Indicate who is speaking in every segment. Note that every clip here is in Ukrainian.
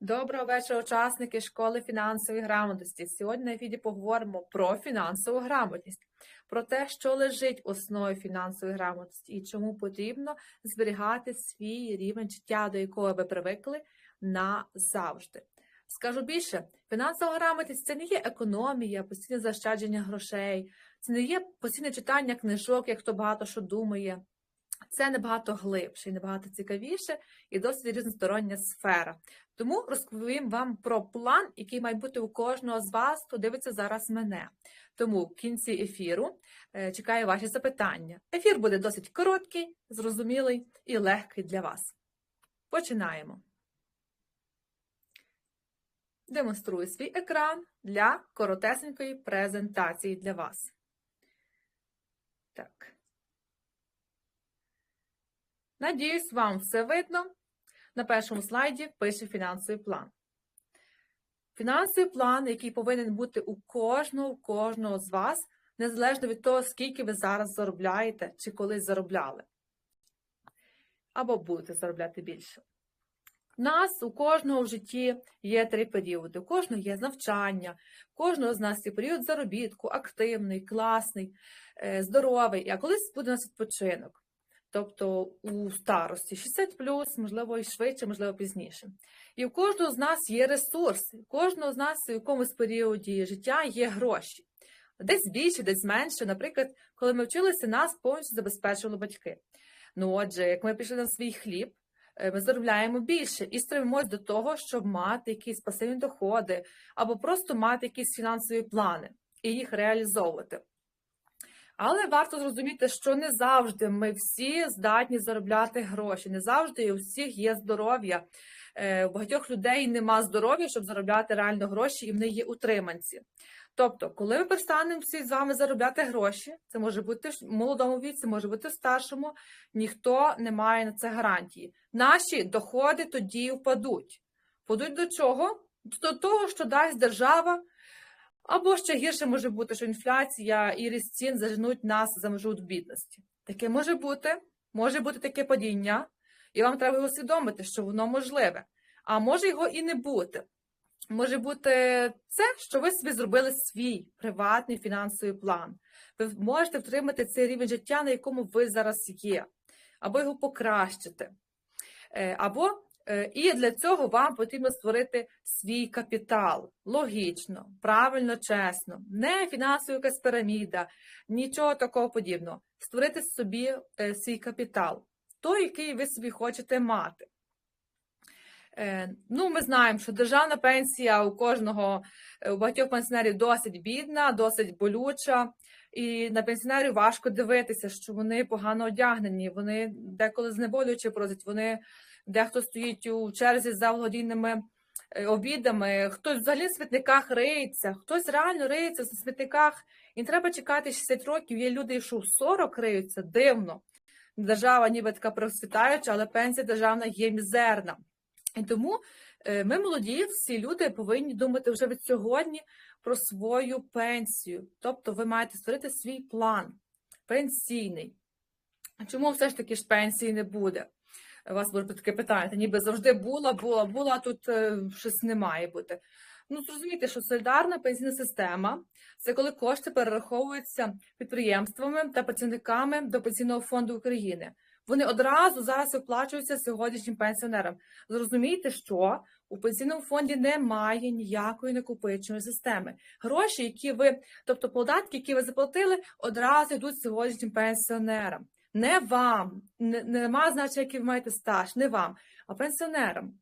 Speaker 1: Доброго вечора, учасники школи фінансової грамотності. Сьогодні на відео поговоримо про фінансову грамотність, про те, що лежить в основі фінансової грамотності і чому потрібно зберігати свій рівень життя, до якого ви привикли назавжди. Скажу більше, фінансова грамотність це не є економія, постійне заощадження грошей, це не є постійне читання книжок, як хто багато що думає. Це набагато глибше і набагато цікавіше і досить різностороння сфера. Тому розповім вам про план, який має бути у кожного з вас, хто дивиться зараз мене. Тому в кінці ефіру е, чекаю ваші запитання. Ефір буде досить короткий, зрозумілий і легкий для вас. Починаємо. Демонструю свій екран для коротесенької презентації для вас. Так. Надіюсь, вам все видно. На першому слайді пише фінансовий план. Фінансовий план, який повинен бути у кожного, у кожного з вас, незалежно від того, скільки ви зараз заробляєте чи колись заробляли. Або будете заробляти більше. У нас у кожного в житті є три періоди. У кожного є навчання, у кожного з нас є період заробітку, активний, класний, е, здоровий, а колись буде у нас відпочинок тобто у старості 60 можливо, і швидше, можливо, пізніше. І у кожного з нас є ресурси, у кожного з нас у якомусь періоді життя є гроші. Десь більше, десь менше. Наприклад, коли ми вчилися, нас повністю забезпечували батьки. Ну, отже, як ми пішли на свій хліб, е, ми заробляємо більше і стремимося до того, щоб мати якісь пасивні доходи, або просто мати якісь фінансові плани і їх реалізовувати. Але варто зрозуміти, що не завжди ми всі здатні заробляти гроші, не завжди у всіх є здоров'я. Е, у багатьох людей нема здоров'я, щоб заробляти реально гроші, і вони є утриманці. Тобто, коли ми перестанемо всі з вами заробляти гроші, це може бути в молодому віці, може бути в старшому, ніхто не має на це гарантії. Наші доходи тоді впадуть. Впадуть до чого? До того, що дасть держава. Або ще гірше може бути, що інфляція і ріст цін заженуть нас за межу бідності. Таке може бути, може бути таке падіння, і вам треба усвідомити, що воно можливе. А може його і не бути. Може бути це, що ви собі зробили свій приватний фінансовий план. Ви можете втримати цей рівень життя, на якому ви зараз є, або його покращити. Е, або і для цього вам потрібно створити свій капітал логічно, правильно, чесно, не фінансова якась піраміда, нічого такого подібного. Створити собі е, свій капітал, той, який ви собі хочете мати. Е, ну, Ми знаємо, що державна пенсія у кожного, у багатьох пенсіонерів досить бідна, досить болюча. І на пенсіонерів важко дивитися, що вони погано одягнені, вони деколи знеболюючи просять, вони дехто стоїть у черзі за благодійними е, обідами, хтось взагалі в смітниках риється, хтось реально риється в смітниках, і не треба чекати 60 років. Є люди, що в 40 риються, дивно. Держава ніби така процвітаюча, але пенсія державна є мізерна. І тому е, ми, молоді, всі люди повинні думати вже від сьогодні про свою пенсію. Тобто ви маєте створити свій план пенсійний. Чому все ж таки ж пенсії не буде? Вас може таке питання, ніби завжди була, була, була, а тут е, щось не має бути. Ну, зрозумійте, що солідарна пенсійна система це коли кошти перераховуються підприємствами та працівниками до пенсійного фонду України. Вони одразу зараз виплачуються сьогоднішнім пенсіонерам. Зрозумійте, що у пенсійному фонді немає ніякої накопичної системи. Гроші, які ви, тобто податки, які ви заплатили, одразу йдуть сьогоднішнім пенсіонерам. Не вам, не, нема значення, який ви маєте стаж, не вам, а пенсіонерам.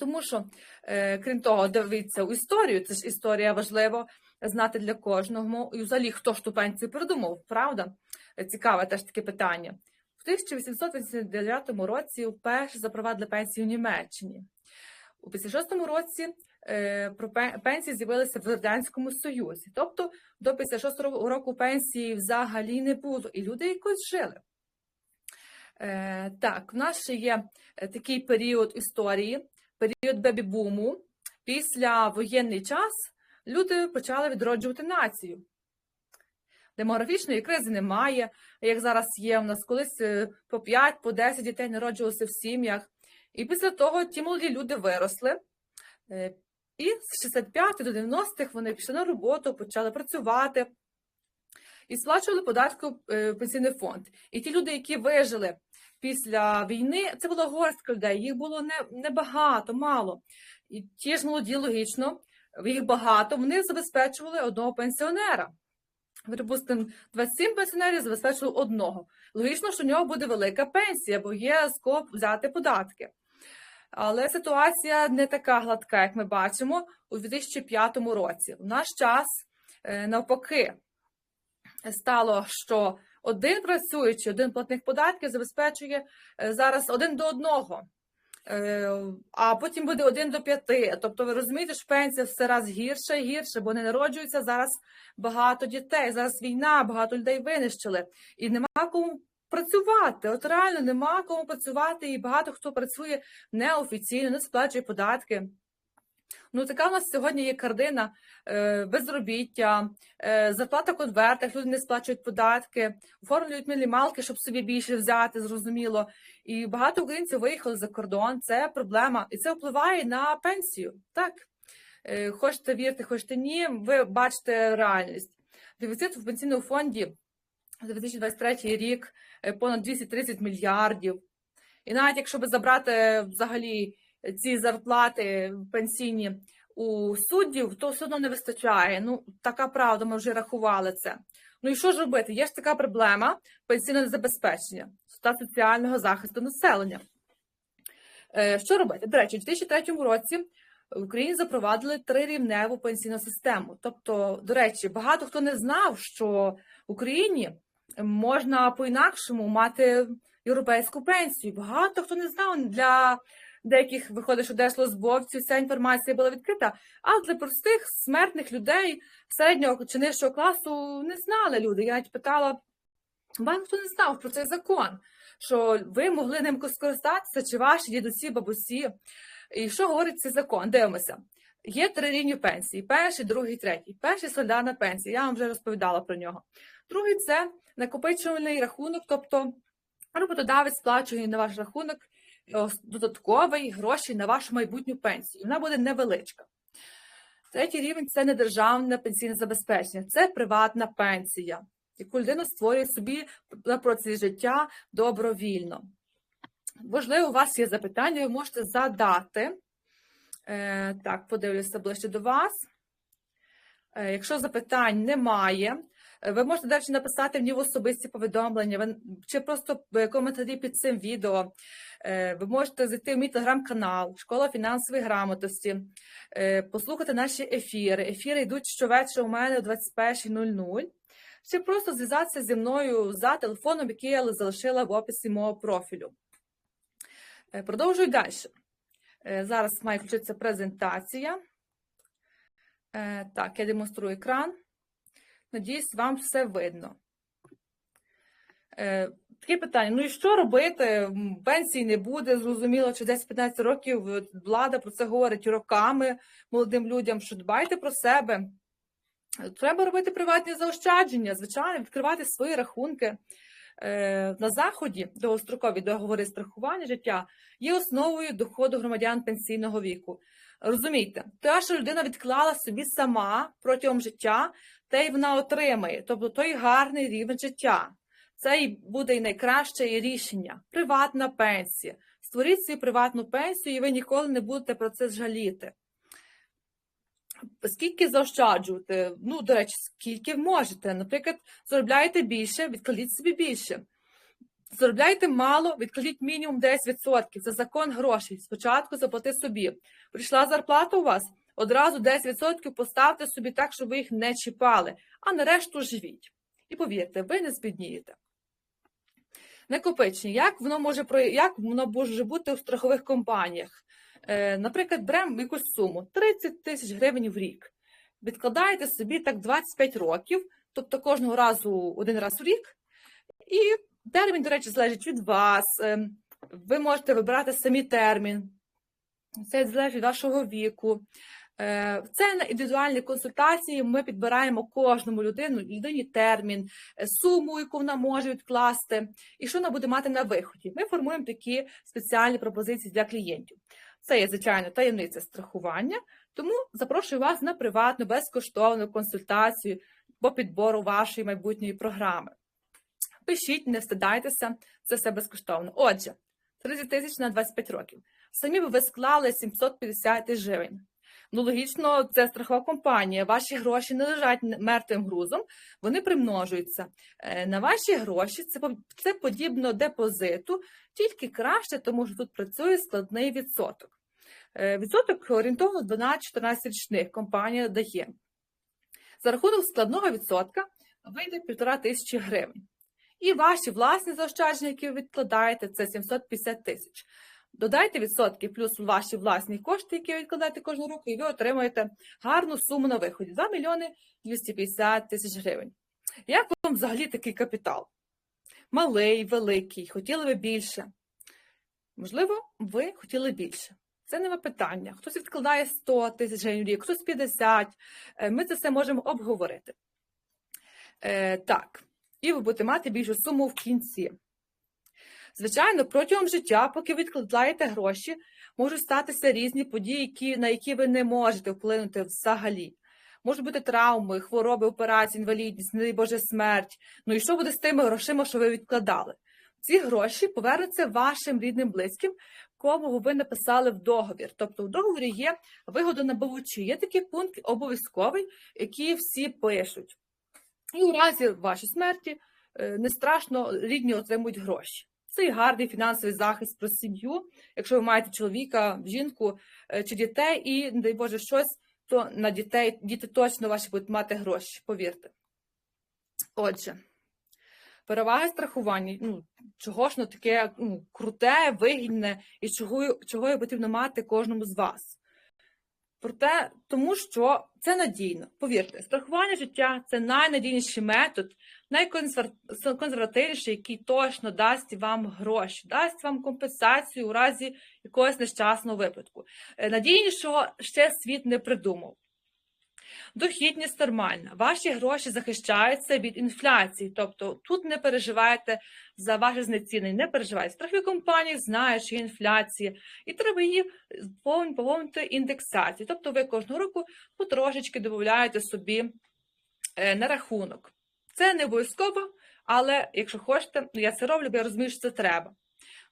Speaker 1: Тому що, е, крім того, дивіться у історію, це ж історія важливо знати для кожного. І взагалі, хто ж ту пенсію придумав, правда? Цікаве теж таке питання. В 1889 році вперше запровадили пенсію в Німеччині. У 56 році е, про пенсії з'явилися в Радянському Союзі. Тобто до 56 року пенсії взагалі не було, і люди якось жили. Е, так, в нас ще є е, такий період історії, період бебі-буму. Після воєнний час люди почали відроджувати націю. Демографічної кризи немає, як зараз є. У нас колись е, по 5, по 10 дітей народжувалося в сім'ях. І після того ті молоді люди виросли, І з 65 до 90-х вони пішли на роботу, почали працювати і сплачували податки в пенсійний фонд. І ті люди, які вижили після війни, це була горстка людей, їх було не, небагато, мало. І ті ж молоді, логічно, їх багато, вони забезпечували одного пенсіонера. Припустимо, 27 пенсіонерів забезпечували одного. Логічно, що у нього буде велика пенсія, бо є з кого взяти податки. Але ситуація не така гладка, як ми бачимо у 2005 році. У наш час е, навпаки стало, що один працюючий, один платник податків забезпечує е, зараз один до одного, Е, а потім буде один до п'яти. Тобто, ви розумієте, що пенсія все раз гірше і гірше, бо не народжується зараз багато дітей. Зараз війна, багато людей винищили, і нема кому працювати. От реально нема кому працювати, і багато хто працює неофіційно, не сплачує податки. Ну, така у нас сьогодні є картина е, безробіття, е, зарплата в конвертах, люди не сплачують податки, оформлюють мінімалки, щоб собі більше взяти, зрозуміло. І багато українців виїхали за кордон. Це проблема, і це впливає на пенсію. Так, Е, хочете вірити, хочете ні, ви бачите реальність. Дефіцит в пенсійному фонді за 2023 рік понад 230 мільярдів. І навіть якщо би забрати взагалі ці зарплати пенсійні у суддів, то все одно не вистачає. Ну, така правда, ми вже рахували це. Ну і що ж робити? Є ж така проблема пенсійного забезпечення та соціального захисту населення. Е, Що робити? До речі, у 2003 році в Україні запровадили трирівневу пенсійну систему. Тобто, до речі, багато хто не знав, що в Україні можна по-інакшому мати європейську пенсію. Багато хто не знав для деяких виходить, що держслужбовців ця інформація була відкрита, а для простих смертних людей середнього чи нижчого класу не знали люди. Я навіть питала, багато хто не знав про цей закон, що ви могли ним скористатися, чи ваші дідусі, бабусі. І що говорить цей закон? Дивимося. Є три рівні пенсії: перший, другий, третій. Перший солідарна пенсія. Я вам вже розповідала про нього. Другий це накопичувальний рахунок, тобто роботодавець сплачує на ваш рахунок е, додатковий гроші на вашу майбутню пенсію. Вона буде невеличка. Третій рівень це не державне пенсійне забезпечення, це приватна пенсія, яку людина створює собі на процесі життя добровільно. Можливо, у вас є запитання, ви можете задати. Е, так, подивлюся ближче до вас. Е, якщо запитань немає, ви можете далі написати мені в особисті повідомлення, чи просто коментарі під цим відео. Е, ви можете зайти в мій телеграм-канал, Школа фінансової грамотності, е, послухати наші ефіри. Ефіри йдуть щовечора у мене о 21.00. Чи просто зв'язатися зі мною за телефоном, який я залишила в описі мого профілю. Е, Продовжую далі. Е, Зараз має включитися презентація. Е, Так, я демонструю екран. Надіюсь, вам все видно. Е, Таке питання: ну і що робити? Пенсії не буде, зрозуміло, чи 10-15 років е, влада про це говорить роками молодим людям, що дбайте про себе. Треба робити приватні заощадження, звичайно, відкривати свої рахунки. Е, На заході довгострокові договори страхування життя є основою доходу громадян пенсійного віку. Розумієте, те, що людина відклала собі сама протягом життя, те й вона отримає, тобто той гарний рівень життя. Це і буде і найкраще рішення. Приватна пенсія. Створіть свою приватну пенсію, і ви ніколи не будете про це жаліти. Скільки заощаджувати? Ну, до речі, скільки можете. Наприклад, заробляєте більше, відкладіть собі більше. Заробляєте мало, відкладіть мінімум 10%. Це закон грошей. Спочатку заплати собі. Прийшла зарплата у вас, одразу 10% поставте собі так, щоб ви їх не чіпали, а на решту живіть. І повірте, ви не збіднієте. Накопичення. Як воно може як воно може бути у страхових компаніях? Е, наприклад, беремо якусь суму 30 тисяч гривень в рік. Відкладаєте собі так 25 років, тобто кожного разу один раз в рік. І термін, до речі, залежить від вас. Е, Ви можете вибирати самі термін. Це залежить від вашого віку. Е, Це на індивідуальній консультації ми підбираємо кожному людину, людині термін, е, суму, яку вона може відкласти, і що вона буде мати на виході. Ми формуємо такі спеціальні пропозиції для клієнтів. Це є, звичайно, таємниця страхування, тому запрошую вас на приватну, безкоштовну консультацію по підбору вашої майбутньої програми. Пишіть, не встидайтеся, це все безкоштовно. Отже, 30 тисяч на 25 років. Самі б ви склали 750 тисяч гривень. Ну, логічно, це страхова компанія. Ваші гроші не лежать мертвим грузом, вони примножуються. Е, На ваші гроші це, це подібно депозиту, тільки краще, тому що тут працює складний відсоток. Е, Відсоток орієнтовно 12-14 річних компанія дає. За рахунок складного відсотка вийде півтора тисячі гривень. І ваші власні заощадження, які ви відкладаєте, це 750 тисяч. Додайте відсотки плюс ваші власні кошти, які ви відкладаєте кожного року, і ви отримаєте гарну суму на виході 2 мільйони 250 тисяч гривень. Як вам взагалі такий капітал? Малий, великий, хотіли ви більше? Можливо, ви хотіли більше. Це не питання. Хтось відкладає 100 тисяч гривень в рік, хтось 50. Е, Ми це все можемо обговорити. Е, так, і ви будете мати більшу суму в кінці. Звичайно, протягом життя, поки відкладаєте гроші, можуть статися різні події, на які ви не можете вплинути взагалі. Можуть бути травми, хвороби, операції, інвалідність, не дай Боже, смерть. Ну і що буде з тими грошима, що ви відкладали? Ці гроші повернуться вашим рідним близьким, кому ви написали в договір. Тобто в договорі є вигодонабувачі. Є такий пункт обов'язковий, який всі пишуть. І у разі вашої смерті е, не страшно рідні отримують гроші. Це і гарний фінансовий захист про сім'ю. Якщо ви маєте чоловіка, жінку е, чи дітей, і, не дай Боже, щось, то на дітей діти точно ваші будуть мати гроші, повірте. Отже, переваги страхування. Ну, чого ж ну, таке ну, круте, вигідне і чого, чого потрібно мати кожному з вас. Проте, тому що це надійно. Повірте, страхування життя це найнадійніший метод, найконсервативніший, який точно дасть вам гроші, дасть вам компенсацію у разі якогось нещасного випадку. Е, Надійнішого ще світ не придумав. Дохідність нормальна. Ваші гроші захищаються від інфляції, тобто тут не переживаєте за ваше знецінення, не переживайте. Страхові компанії знають, що є інфляція, і треба її повністю повнити індексацію. Тобто ви кожного року потрошечки додаєте собі е, на рахунок. Це не обов'язково, але якщо хочете, ну я це роблю, бо я розумію, що це треба.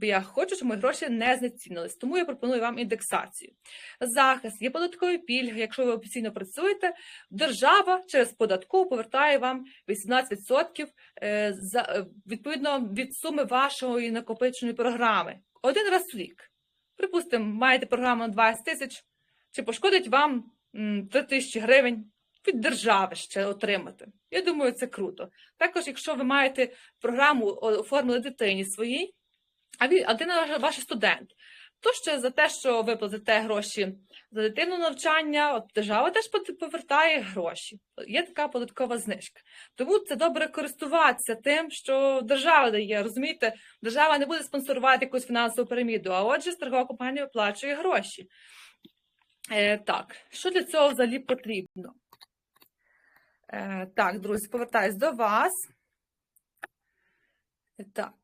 Speaker 1: Бо я хочу, щоб мої гроші не знецінились, тому я пропоную вам індексацію. Захист, є податкові пільги. Якщо ви офіційно працюєте, держава через податку повертає вам 18% е, е, відповідно від суми вашої накопиченої програми. Один раз в рік. Припустимо, маєте програму на 20 тисяч, чи пошкодить вам 3 тисячі гривень від держави ще отримати. Я думаю, це круто. Також, якщо ви маєте програму оформили дитині своїй, а він, а дитина ваш студент, то ще за те, що ви платите гроші за дитину навчання, от держава теж повертає гроші. Є така податкова знижка. Тому це добре користуватися тим, що держава дає. Розумієте, держава не буде спонсорувати якусь фінансову піраміду, а отже, страхова компанія оплачує гроші. Е, так, що для цього взагалі потрібно? Е, так, друзі, повертаюсь до вас. Е, Так.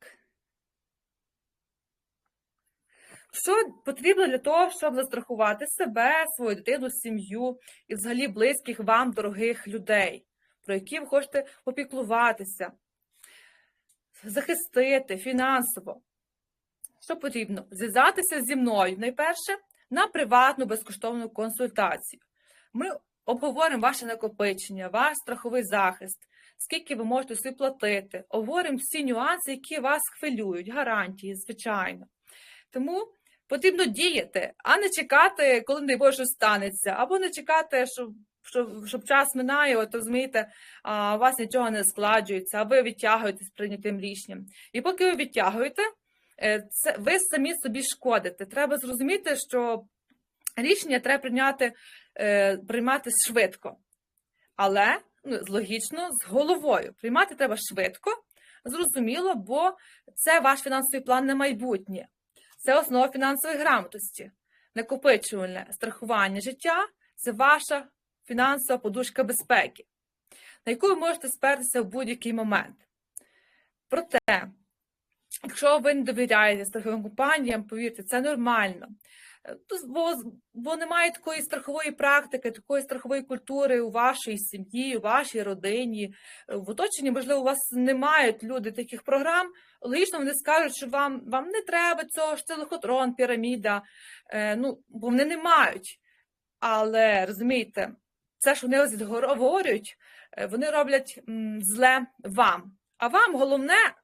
Speaker 1: Що потрібно для того, щоб застрахувати себе, свою дитину, сім'ю і взагалі близьких вам дорогих людей, про які ви хочете попіклуватися, захистити фінансово? Що потрібно? Зв'язатися зі мною найперше на приватну безкоштовну консультацію. Ми обговоримо ваше накопичення, ваш страховий захист, скільки ви можете собі платити, обговоримо всі нюанси, які вас хвилюють, гарантії, звичайно. Тому потрібно діяти, а не чекати, коли не Боже станеться, або не чекати, щоб, щоб, щоб час минає, от розумієте, а у вас нічого не складжується, а ви відтягуєте прийнятим рішенням. І поки ви відтягуєте, е, це ви самі собі шкодите. Треба зрозуміти, що рішення треба прийняти, е, приймати швидко, але ну, логічно з головою. Приймати треба швидко, зрозуміло, бо це ваш фінансовий план на майбутнє. Це основа фінансової грамотності. Накопичувальне страхування життя це ваша фінансова подушка безпеки, на яку ви можете спертися в будь-який момент. Проте, якщо ви не довіряєте страховим компаніям, повірте, це нормально. Бо, бо немає такої страхової практики, такої страхової культури у вашій сім'ї, у вашій родині. В оточенні, можливо, у вас не мають люди таких програм. Логічно, вони скажуть, що вам, вам не треба цього, що це лохотрон, піраміда. Е, ну, бо вони не мають. Але розумієте, це ж вони ось говорять, е, вони роблять зле вам. А вам головне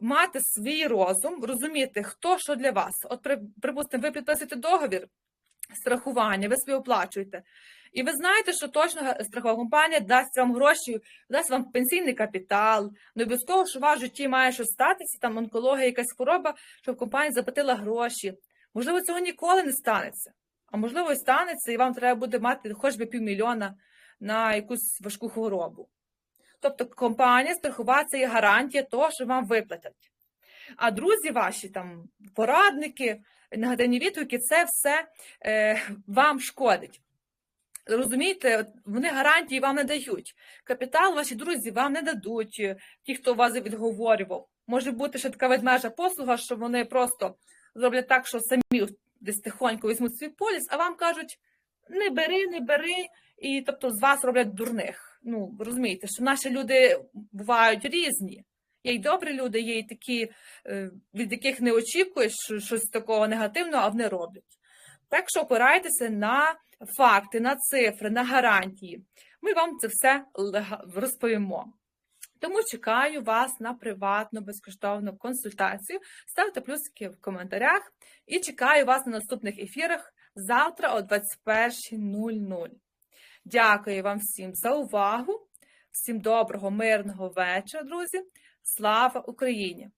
Speaker 1: мати свій розум, розуміти, хто що для вас. От, при- припустимо, ви підписуєте договір страхування, ви собі оплачуєте. І ви знаєте, що точно страхова компанія дасть вам гроші, дасть вам пенсійний капітал. Не обов'язково, що у вас в житті має щось статися, там онкологія, якась хвороба, щоб компанія заплатила гроші. Можливо, цього ніколи не станеться. А можливо, і станеться, і вам треба буде мати хоч би півмільйона на якусь важку хворобу. Тобто компанія страхова це є гарантія того, що вам виплатять. А друзі ваші, там, порадники, негативні відгуки, це все е, вам шкодить. Розумієте, вони гарантії вам не дають. Капітал ваші друзі вам не дадуть, е, ті, хто вас відговорював. Може бути ще така ведмежа послуга, що вони просто зроблять так, що самі десь тихонько візьмуть свій поліс, а вам кажуть: не бери, не бери, і тобто з вас роблять дурних. Ну, розумієте, що наші люди бувають різні. Є й добрі люди, є й такі, е, від яких не очікуєш що- щось такого негативного, а вони роблять. Так що опирайтеся на факти, на цифри, на гарантії. Ми вам це все розповімо. Тому чекаю вас на приватну безкоштовну консультацію. Ставте плюсики в коментарях і чекаю вас на наступних ефірах завтра о 21.00. Дякую вам всім за увагу. Всім доброго, мирного вечора, друзі. Слава Україні!